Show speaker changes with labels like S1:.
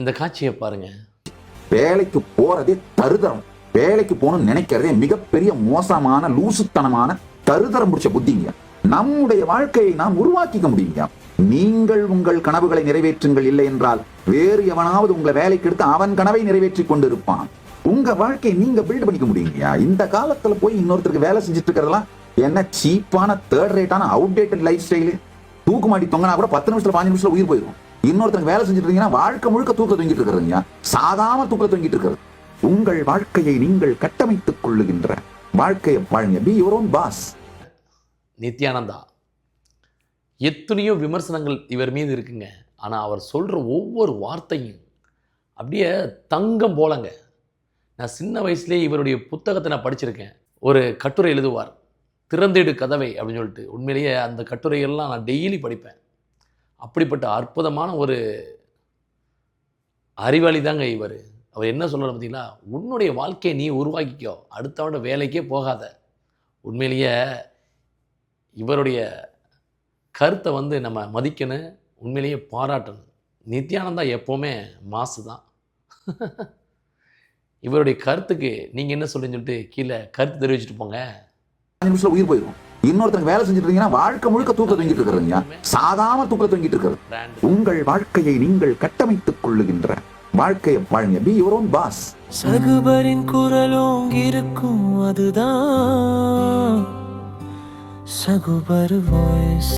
S1: இந்த காட்சியை பாருங்க.
S2: வேலைக்கு போறதே தருதரம். வேலைக்கு போகணும்னு நினைக்கிறதே மிகப்பெரிய மோசமான லூசுத்தனமான தருதரம் பிடிச்ச புத்திங்க. நம்முடைய வாழ்க்கையை நாம் உருவாக்கிக்க முடியுங்க. நீங்கள் உங்கள் கனவுகளை நிறைவேற்றுங்கள் இல்லை என்றால் வேறு எவனாவது உங்களை வேலைக்கு எடுத்து அவன் கனவை நிறைவேற்றி கொண்டிருப்பான். உங்க வாழ்க்கையை நீங்க பில்ட் பண்ணிக்க முடியுங்கயா இந்த காலத்துல போய் இன்னொருத்தருக்கு வேலை செஞ்சுட்டு இருக்கிறதெல்லாம் என்ன சீப்பான தேர்ட் ரேட்டான அவுடேட்டட் லைஃப் ஸ்டைலு தூக்குமாடி தொங்கினா கூட பத்து நிமிஷத்துல பாஞ்சு நிமிஷத்துல உயிர் போயிடும் இன்னொருத்தருக்கு வேலை செஞ்சுட்டு இருக்கீங்கன்னா வாழ்க்கை முழுக்க தூக்க தொங்கிட்டு இருக்கிறீங்க சாதாம தூக்க தொங்கிட்டு இருக்கிறது. உங்கள் வாழ்க்கையை நீங்கள் கட்டமைத்துக் கொள்ளுகின்ற வாழ்க்கையை வாழுங்க. Be your own boss
S1: Nithyananda எத்தனையோ விமர்சனங்கள் இவர் மீது இருக்குங்க. ஆனால் அவர் சொல்கிற ஒவ்வொரு வார்த்தையும் அப்படியே தங்கம் போலங்க. நான் சின்ன வயசுலேயே இவருடைய புத்தகத்தை நான் படிச்சிருக்கேன். ஒரு கட்டுரை எழுதுவார் திறந்தேடு கதவை அப்படின்னு சொல்லிட்டு. உண்மையிலேயே அந்த கட்டுரையெல்லாம் நான் டெய்லி படிப்பேன். அப்படிப்பட்ட அற்புதமான ஒரு அறிவாளி தாங்க இவர். அவர் என்ன சொல்கிறார் பார்த்தீங்களா உன்னுடைய வாழ்க்கையை நீ உருவாக்கிக்கோ. அடுத்தவனோட வேலைக்கே போகாத. உண்மையிலேயே இவருடைய கருத்தை வந்து நம்ம மதிக்கணும் உண்மையிலேயே பாராட்டணும். நித்யானந்தா எப்போவுமே மாசு தான். இவருடைய கருத்துக்கு நீங்கள் என்ன சொல்லுன்னு சொல்லிட்டு கீழே கருத்து தெரிவிச்சுட்டு போங்க.
S2: உயிர் போயிடும் இன்னொருத்தருக்கு வேலை செஞ்சுட்டு இருக்கீங்கன்னா வாழ்க்கை முழுக்க தூக்க தொங்கிட்டு இருக்கிறீங்க சாதாம தூக்க தூங்கிட்டு இருக்கிறது. உங்கள் வாழ்க்கையை நீங்கள் கட்டமைத்துக் கொள்ளுகின்ற வாழ்க்கையை வாழ்ங்க. பி யுவர் ஓன் பாஸ்
S3: சகுபரின் குரலும் இருக்கும் அதுதான். சகுபர் வாய்ஸ்